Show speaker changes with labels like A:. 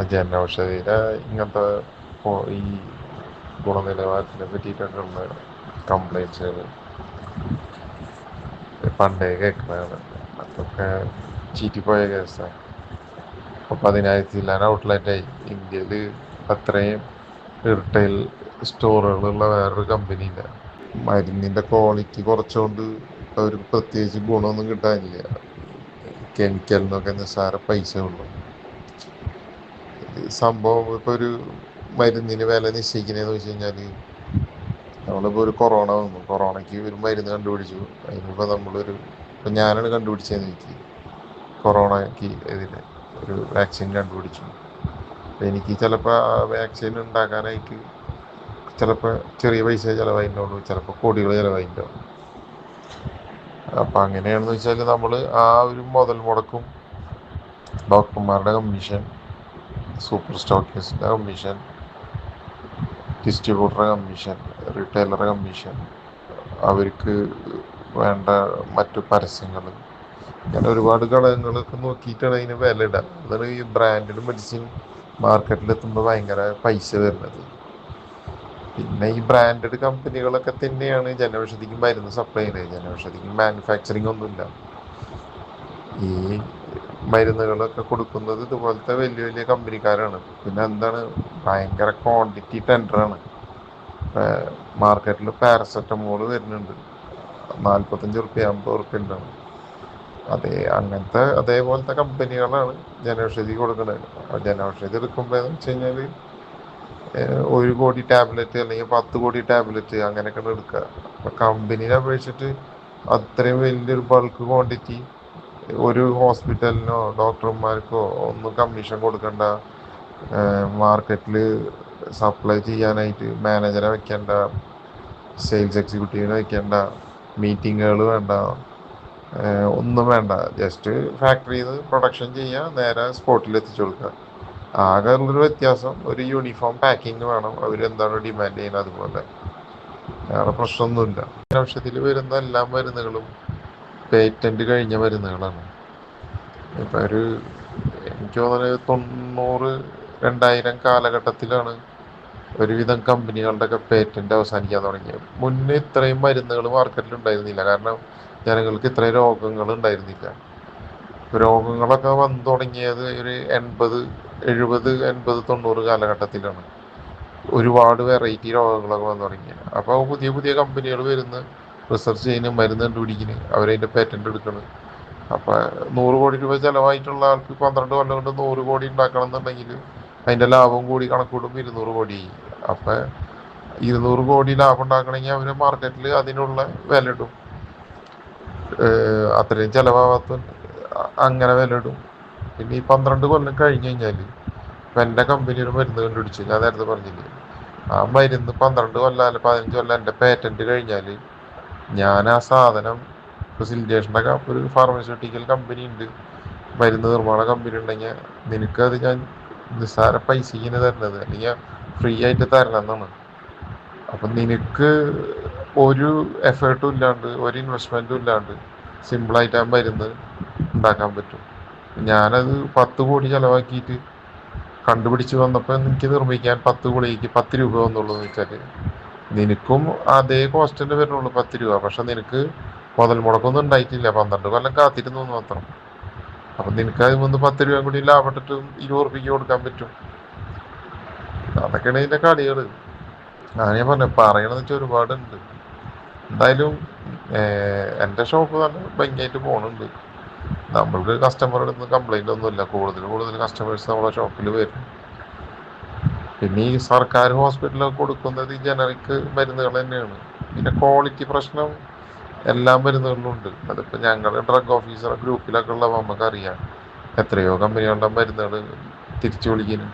A: ജനൌഷധിയുടെ ഇങ്ങനത്തെ ഈ ഗുണനിലവാരത്തിനെ പറ്റിയിട്ടൊക്കെയുള്ള കംപ്ലൈൻസുകൾ പണ്ടേ കേൾക്കുന്നതാണ്. അതൊക്കെ ചീറ്റിപ്പോയ കേസാണ് അപ്പോൾ പതിനായിരത്തി ചില്ലാൻ ഔട്ട്ലെറ്റായി ഇന്ത്യയിൽ അത്രയും റിട്ടെയിൽ സ്റ്റോറുകളുള്ള വേറൊരു കമ്പനി ഇല്ല. മരുന്നിന്റെ ക്വാളിറ്റി കുറച്ചുകൊണ്ട് അവർക്ക് പ്രത്യേകിച്ച് ഗുണമൊന്നും കിട്ടാനില്ല. കെമിക്കലിനൊക്കെ നിസ്സാര പൈസ ഉള്ളു. സംഭവം ഇപ്പോൾ ഒരു മരുന്നിന് വില നിശ്ചയിക്കുന്നതെന്ന് വെച്ച് കഴിഞ്ഞാൽ നമ്മളിപ്പോൾ ഒരു കൊറോണ വന്നു. കൊറോണയ്ക്ക് ഒരു മരുന്ന് കണ്ടുപിടിച്ചു. അതിനിപ്പോൾ നമ്മളൊരു ഇപ്പം ഞാനാണ് കണ്ടുപിടിച്ചതെന്ന് എനിക്ക് കൊറോണയ്ക്ക് ഇതിന് ഒരു വാക്സിൻ കണ്ടുപിടിച്ചു. എനിക്ക് ചിലപ്പോൾ ആ വാക്സിൻ ഉണ്ടാക്കാനായിട്ട് ചിലപ്പോൾ ചെറിയ പൈസ ചിലവായിട്ടുള്ളൂ ചിലപ്പോൾ കോടികൾ ചിലവായിട്ടുണ്ടാവും. അപ്പം അങ്ങനെയാണെന്ന് വെച്ചാൽ നമ്മൾ ആ ഒരു മുതൽ മുടക്കും ഡോക്ടർമാരുടെ commission super സ്റ്റോക്കേഴ്സിന്റെ commission distributor commission retailer commission അവർക്ക് വേണ്ട മറ്റു പരസ്യങ്ങൾ. ഇങ്ങനെ ഒരുപാട് ഘടകങ്ങളൊക്കെ നോക്കിയിട്ടാണ് അതിന് വില ഇടുക. അതാണ് ഈ ബ്രാൻഡഡ് മെഡിസിൻ മാർക്കറ്റിലെത്തുമ്പോൾ ഭയങ്കര പൈസ വരുന്നത്. പിന്നെ ഈ ബ്രാൻഡഡ് കമ്പനികളൊക്കെ തന്നെയാണ് ജനൌഷധിക്ക് മരുന്ന് സപ്ലൈ ചെയ്യുന്നത്. ജനൌഷധിക്ക് മാനുഫാക്ചറിങ് ഒന്നുമില്ല. ഈ മരുന്നുകളൊക്കെ കൊടുക്കുന്നത് ഇതുപോലത്തെ വലിയ വലിയ കമ്പനിക്കാരാണ്. പിന്നെ എന്താണ്? ഭയങ്കര ക്വാണ്ടിറ്റി ടെൻഡറാണ് മാർക്കറ്റിൽ പാരസെറ്റമോൾ വരുന്നുണ്ട്. നാൽപ്പത്തഞ്ച് റുപ്യ അമ്പത് റുപ്യ ഉണ്ടാവും. അതേ അങ്ങനത്തെ അതേപോലത്തെ കമ്പനികളാണ് ജനൌഷധി കൊടുക്കുന്നത്. ജനൌഷധി എടുക്കുമ്പോൾ എന്ന് വെച്ച് കഴിഞ്ഞാൽ ഒരു കോടി ടാബ്ലറ്റ് അല്ലെങ്കിൽ പത്ത് കോടി ടാബ്ലറ്റ് അങ്ങനെയൊക്കെയാണ് എടുക്കുക. അപ്പോൾ കമ്പനിയെ അപേക്ഷിച്ചിട്ട് അത്രയും വലിയൊരു ബൾക്ക് ക്വാണ്ടിറ്റി ഒരു ഹോസ്പിറ്റലിനോ ഡോക്ടർമാർക്കോ ഒന്നും കമ്മീഷൻ കൊടുക്കണ്ട. മാർക്കറ്റിൽ സപ്ലൈ ചെയ്യാനായിട്ട് മാനേജറെ വെക്കേണ്ട. സെയിൽസ് എക്സിക്യൂട്ടീവിനെ വെക്കേണ്ട. മീറ്റിങ്ങുകൾ വേണ്ട. ഒന്നും വേണ്ട. ജസ്റ്റ് ഫാക്ടറിയിൽ നിന്ന് പ്രൊഡക്ഷൻ ചെയ്യുക നേരെ സ്പോട്ടിൽ എത്തിച്ചു കൊടുക്കുക ആകെ ഉള്ളൊരു വ്യത്യാസം ഒരു യൂണിഫോം പാക്കിങ് വേണം. അവരെന്താണോ ഡിമാൻഡ് ചെയ്യുന്നത് അതുപോലെ. വേറെ പ്രശ്നമൊന്നുമില്ല. ഔഷധത്തിൽ വരുന്ന എല്ലാ മരുന്നുകളും പേറ്റന്റ് കഴിഞ്ഞ മരുന്നുകളാണ്. ഇപ്പം ഒരു എനിക്ക് തോന്നുന്നത് തൊണ്ണൂറ് രണ്ടായിരം കാലഘട്ടത്തിലാണ് ഒരുവിധം കമ്പനികളുടെയൊക്കെ പേറ്റന്റ് അവസാനിക്കാൻ തുടങ്ങിയത്. മുന്നേ ഇത്രയും മരുന്നുകൾ മാർക്കറ്റിൽ ഉണ്ടായിരുന്നില്ല. കാരണം ജനങ്ങൾക്ക് ഇത്രയും രോഗങ്ങൾ ഉണ്ടായിരുന്നില്ല. രോഗങ്ങളൊക്കെ വന്നു തുടങ്ങിയത് ഒരു എൺപത് എഴുപത് എൺപത് തൊണ്ണൂറ് കാലഘട്ടത്തിലാണ്. ഒരുപാട് വെറൈറ്റി രോഗങ്ങളൊക്കെ വന്നു തുടങ്ങിയത്. അപ്പോൾ പുതിയ പുതിയ കമ്പനികൾ വരുന്ന റിസർച്ച് ചെയ്യുന്ന മരുന്ന് കണ്ടുപിടിക്കുന്നു അവരതിന്റെ പേറ്റന്റ് എടുക്കണം. അപ്പോൾ നൂറ് കോടി രൂപ ചിലവായിട്ടുള്ള ആൾക്ക് പന്ത്രണ്ട് കൊല്ലം കൊണ്ട് നൂറ് കോടി ഉണ്ടാക്കണം എന്നുണ്ടെങ്കിൽ അതിന്റെ ലാഭം കൂടി കണക്കൂടുമ്പോൾ ഇരുന്നൂറ് കോടി. അപ്പം ഇരുന്നൂറ് കോടി ലാഭം ഉണ്ടാക്കണമെങ്കിൽ അവർ മാർക്കറ്റിൽ അതിനുള്ള വില ഇടും. അത്രയും ചിലവാകാത്ത അങ്ങനെ വില ഇടും. പിന്നെ ഈ പന്ത്രണ്ട് കൊല്ലം കഴിഞ്ഞു കഴിഞ്ഞാൽ ഇപ്പം എന്റെ കമ്പനി ഒരു മരുന്ന് കണ്ടുപിടിച്ചു ഞാൻ നേരത്തെ പറഞ്ഞില്ലേ ആ മരുന്ന് പന്ത്രണ്ട് കൊല്ലം അല്ല പതിനഞ്ച് കൊല്ലം എന്റെ പേറ്റന്റ് കഴിഞ്ഞാൽ ഞാൻ ആ സാധനം സിൽജേഷന്റെ ഒരു ഫാർമസ്യൂട്ടിക്കൽ കമ്പനി ഉണ്ട്. മരുന്ന് നിർമ്മാണ കമ്പനി ഉണ്ടെങ്കിൽ നിനക്കത് ഞാൻ നിസ്സാര പൈസയ്ക്ക് തരുന്നത്. അല്ലെങ്കിൽ ഫ്രീ ആയിട്ട് തരണം എന്നാണ് അപ്പം നിനക്ക് ഒരു എഫേർട്ടും ഇല്ലാണ്ട് ഒരു ഇൻവെസ്റ്റ്മെന്റും ഇല്ലാണ്ട് സിമ്പിളായിട്ട് ആ മരുന്ന് ഉണ്ടാക്കാൻ പറ്റും. ഞാനത് പത്ത് കോടി ചിലവാക്കിയിട്ട് കണ്ടുപിടിച്ച് വന്നപ്പോൾ എനിക്ക് നിർമ്മിക്കാൻ പത്ത് കോടിക്ക് പത്ത് രൂപ വന്നുള്ളൂ എന്ന് വെച്ചാൽ നിനക്കും അതേ കോസ്റ്റിന്റെ വരുന്നുള്ളൂ പത്ത് രൂപ. പക്ഷെ നിനക്ക് മുതൽ മുടക്കൊന്നും ഉണ്ടായിട്ടില്ല. പന്ത്രണ്ട് കൊല്ലം കാത്തിരുന്നു മാത്രം. അപ്പം നിനക്ക് അതിൽ നിന്ന് പത്ത് രൂപ കൂടി ലാഭപ്പെട്ടിട്ട് ഇരുപത് റുപ്യക്ക് കൊടുക്കാൻ പറ്റും. അതൊക്കെയാണ് ഇതിന്റെ കളികൾ. അതാണ് ഞാൻ പറഞ്ഞു പറയണമെന്ന് വെച്ചാൽ ഒരുപാടുണ്ട്. എന്തായാലും എന്റെ ഷോപ്പ് നല്ല ഭംഗിയായിട്ട് പോകുന്നുണ്ട് നമ്മൾക്ക് കസ്റ്റമറുടെ അടുത്ത് കംപ്ലൈന്റ് ഒന്നുമില്ല. കൂടുതൽ കൂടുതൽ കസ്റ്റമേഴ്സ് നമ്മളെ ഷോപ്പിൽ വരും. പിന്നെ ഈ സർക്കാർ ഹോസ്പിറ്റലൊക്കെ കൊടുക്കുന്നത് ഈ ജനറിക് മരുന്നുകൾ തന്നെയാണ്. പിന്നെ ക്വാളിറ്റി പ്രശ്നം എല്ലാ മരുന്നുകളിലും ഉണ്ട് അതിപ്പോൾ ഞങ്ങളുടെ ഡ്രഗ് ഓഫീസർ ഗ്രൂപ്പിലൊക്കെ ഉള്ള നമുക്കറിയാം. എത്രയോ കമ്പനികളുടെ മരുന്നുകൾ തിരിച്ചു വിളിക്കുന്നു.